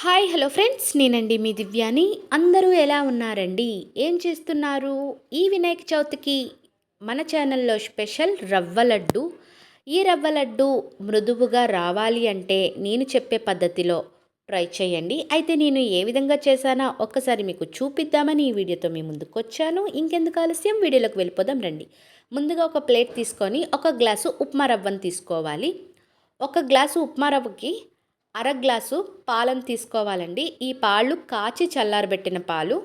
Hi hello friends నేనండి మీ దివ్యాని. అందరూ ఎలా ఉన్నారండి? ఏం చేస్తున్నారు? ఈ వినాయక చవితికి మన ఛానల్లో స్పెషల్ రవ్వ లడ్డు. ఈ రవ్వ లడ్డు మృదువుగా రావాలి అంటే నేను చెప్పే పద్ధతిలో ట్రై చేయండి. అయితే నేను ఏ విధంగా చేశానో ఒక్కసారి మీకు చూపిద్దామని ఈ వీడియోతో మీ ముందుకు వచ్చాను. ఇంకెందుకు ఆలస్యం? వీడియోలోకి వెళ్ళిపోదాం రండి. ముందుగా ఒక ప్లేట్ తీసుకొని ఒక గ్లాసు ఉప్మా రవ్వను తీసుకోవాలి. ఒక గ్లాసు ఉప్మా రవ్వకి అర గ్లాసు పాలను తీసుకోవాలండి. ఈ పాలు కాచి చల్లారబెట్టిన పాలు.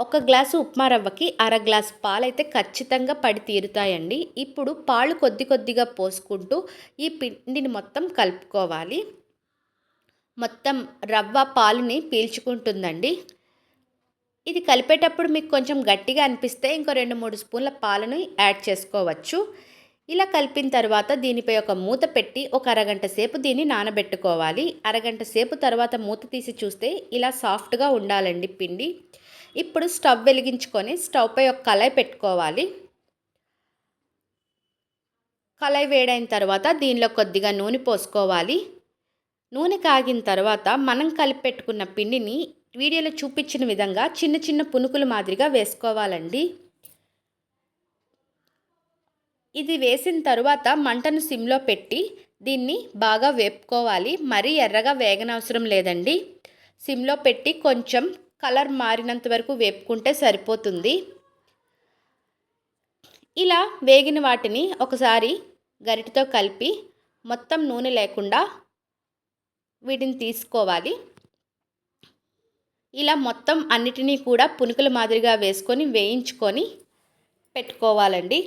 ఒక గ్లాసు ఉప్మా రవ్వకి అర గ్లాసు పాలైతే ఖచ్చితంగా పడి తీరుతాయండి. ఇప్పుడు పాలు కొద్ది కొద్దిగా పోసుకుంటూ ఈ పిండిని మొత్తం కలుపుకోవాలి. మొత్తం రవ్వ పాలుని పీల్చుకుంటుందండి. ఇది కలిపేటప్పుడు మీకు కొంచెం గట్టిగా అనిపిస్తే ఇంకో రెండు మూడు స్పూన్ల పాలను యాడ్ చేసుకోవచ్చు. ఇలా కలిపిన తర్వాత దీనిపై ఒక మూత పెట్టి ఒక అరగంట సేపు దీన్ని నానబెట్టుకోవాలి. అరగంట సేపు తర్వాత మూత తీసి చూస్తే ఇలా సాఫ్ట్గా ఉండాలండి పిండి. ఇప్పుడు స్టవ్ వెలిగించుకొని స్టవ్పై ఒక కళాయి పెట్టుకోవాలి. కళాయి వేడైన తర్వాత దీనిలో కొద్దిగా నూనె పోసుకోవాలి. నూనె కాగిన తర్వాత మనం కలిపి పెట్టుకున్న పిండిని వీడియోలో చూపించిన విధంగా చిన్న చిన్న పునుకుల మాదిరిగా వేసుకోవాలండి. ఇది వేసిన తరువాత మంటను సిమ్లో పెట్టి దీన్ని బాగా వేపుకోవాలి. మరీ ఎర్రగా వేగనవసరం లేదండి. సిమ్లో పెట్టి కొంచెం కలర్ మారినంత వరకు వేపుకుంటే సరిపోతుంది. ఇలా వేగిన వాటిని ఒకసారి గరిటతో కలిపి మొత్తం నూనె లేకుండా వీటిని తీసుకోవాలి. ఇలా మొత్తం అన్నిటినీ కూడా పునుకుల మాదిరిగా వేసుకొని వేయించుకొని పెట్టుకోవాలండి.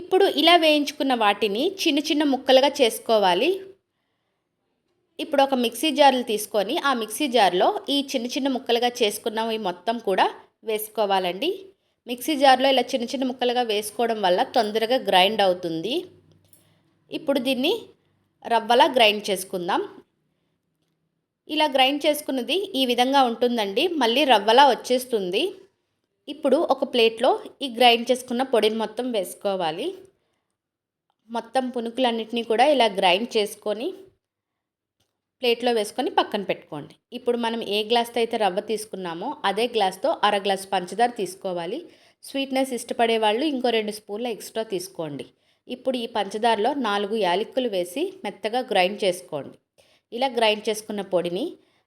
ఇప్పుడు ఇలా వేయించుకున్న వాటిని చిన్న చిన్న ముక్కలుగా చేసుకోవాలి. ఇప్పుడు ఒక మిక్సీ జార్లు తీసుకొని ఆ మిక్సీ జార్లో ఈ చిన్న చిన్న ముక్కలుగా చేసుకున్నవి మొత్తం కూడా వేసుకోవాలండి. మిక్సీ జార్లో ఇలా చిన్న చిన్న ముక్కలుగా వేసుకోవడం వల్ల తొందరగా గ్రైండ్ అవుతుంది. ఇప్పుడు దీన్ని రవ్వలా గ్రైండ్ చేసుకుందాం. ఇలా గ్రైండ్ చేసుకున్నది ఈ విధంగా ఉంటుందండి. మళ్ళీ రవ్వలా వచ్చేస్తుంది. ఇప్పుడు ఒక ప్లేట్లో ఈ గ్రైండ్ చేసుకున్న పొడిని మొత్తం వేసుకోవాలి. మొత్తం పునుకులన్నిటినీ కూడా ఇలా గ్రైండ్ చేసుకొని ప్లేట్లో వేసుకొని పక్కన పెట్టుకోండి. ఇప్పుడు మనం ఏ గ్లాస్తో అయితే రవ్వ తీసుకున్నామో అదే గ్లాస్తో అర గ్లాస్ పంచదార తీసుకోవాలి. స్వీట్నెస్ ఇష్టపడే వాళ్ళు ఇంకో రెండు స్పూన్ల ఎక్స్ట్రా తీసుకోండి. ఇప్పుడు ఈ పంచదారలో నాలుగు యాలక్కులు వేసి మెత్తగా గ్రైండ్ చేసుకోండి. ఇలా గ్రైండ్ చేసుకున్న పొడిని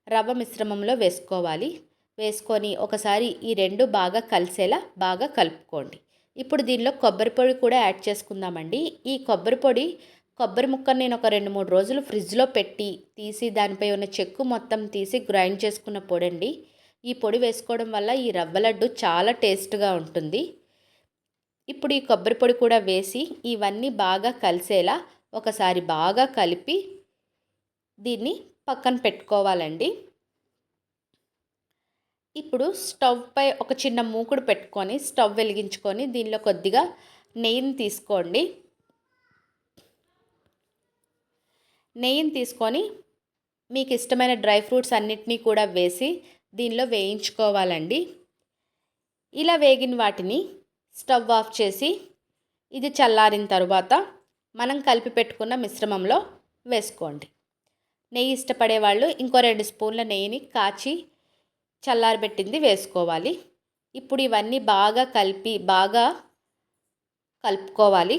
రవ్వ మిశ్రమంలో వేసుకోవాలి. వేసుకొని ఒకసారి ఈ రెండు బాగా కలిసేలా బాగా కలుపుకోండి. ఇప్పుడు దీనిలో కొబ్బరి పొడి కూడా యాడ్ చేసుకుందామండి. ఈ కొబ్బరి పొడి కొబ్బరి ముక్కను నేను ఒక రెండు మూడు రోజులు ఫ్రిడ్జ్లో పెట్టి తీసి దానిపై ఉన్న చెక్కు మొత్తం తీసి గ్రైండ్ చేసుకున్న పొడి అండి ఈ పొడి వేసుకోవడం వల్ల ఈ రవ్వ లడ్డు చాలా టేస్ట్గా ఉంటుంది. ఇప్పుడు ఈ కొబ్బరి పొడి కూడా వేసి ఇవన్నీ బాగా కలిసేలా ఒకసారి బాగా కలిపి దీన్ని పక్కన పెట్టుకోవాలండి. ఇప్పుడు స్టవ్ పై ఒక చిన్న మూకుడు పెట్టుకొని స్టవ్ వెలిగించుకొని దీనిలో కొద్దిగా నెయ్యిని తీసుకోండి. నెయ్యిని తీసుకొని మీకు ఇష్టమైన డ్రై ఫ్రూట్స్ అన్నిటినీ కూడా వేసి దీనిలో వేయించుకోవాలండి. ఇలా వేగిన వాటిని స్టవ్ ఆఫ్ చేసి ఇది చల్లారిన తర్వాత మనం కలిపి పెట్టుకున్న మిశ్రమంలో వేసుకోండి. నెయ్యి ఇష్టపడే వాళ్ళు ఇంకో రెండు స్పూన్ల నెయ్యిని కాచి చల్లారబెట్టింది వేసుకోవాలి. ఇప్పుడు ఇవన్నీ బాగా కలిపి బాగా కలుపుకోవాలి.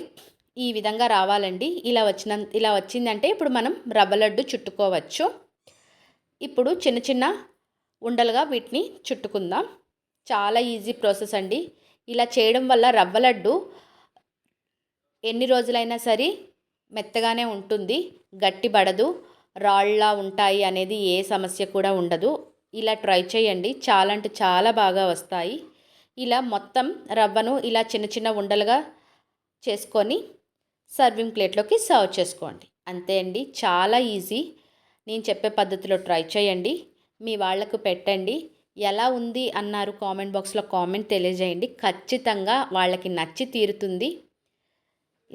ఈ విధంగా రావాలండి. ఇలా వచ్చిన ఇలా వచ్చిందంటే ఇప్పుడు మనం రవ్వ లడ్డు చుట్టుకోవచ్చు. ఇప్పుడు చిన్న చిన్న ఉండలుగా వీటిని చుట్టుకుందాం. చాలా ఈజీ ప్రాసెస్ అండి. ఇలా చేయడం వల్ల రవ్వ లడ్డు ఎన్ని రోజులైనా సరే మెత్తగానే ఉంటుంది. గట్టిపడదు రాళ్ళ ఉంటాయి అనేది ఏ సమస్య కూడా ఉండదు. ఇలా ట్రై చేయండి. చాలా అంటే చాలా బాగా వస్తాయి. ఇలా మొత్తం రవ్వను ఇలా చిన్న చిన్న ఉండలుగా చేసుకొని సర్వింగ్ ప్లేట్లోకి సర్వ్ చేసుకోండి. అంతే అండి. చాలా ఈజీ. నేను చెప్పే పద్ధతిలో ట్రై చేయండి. మీ వాళ్ళకు పెట్టండి. ఎలా ఉంది అన్నారు కామెంట్ బాక్స్లో కామెంట్ తెలియజేయండి. ఖచ్చితంగా వాళ్ళకి నచ్చి తీరుతుంది.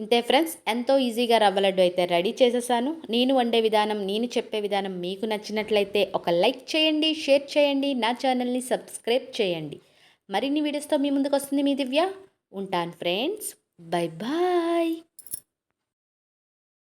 ఇంతే ఫ్రెండ్స్ ఎంతో ఈజీగా రవ్వ లడ్డు అయితే రెడీ చేసేసాను. నేను వండే విధానం నేను చెప్పే విధానం మీకు నచ్చినట్లయితే ఒక లైక్ చేయండి షేర్ చేయండి నా ఛానల్ని సబ్స్క్రైబ్ చేయండి. మరిన్ని వీడియోస్తో మీ ముందుకు వస్తుంది మీ దివ్య. ఉంటాను ఫ్రెండ్స్ బై బాయ్.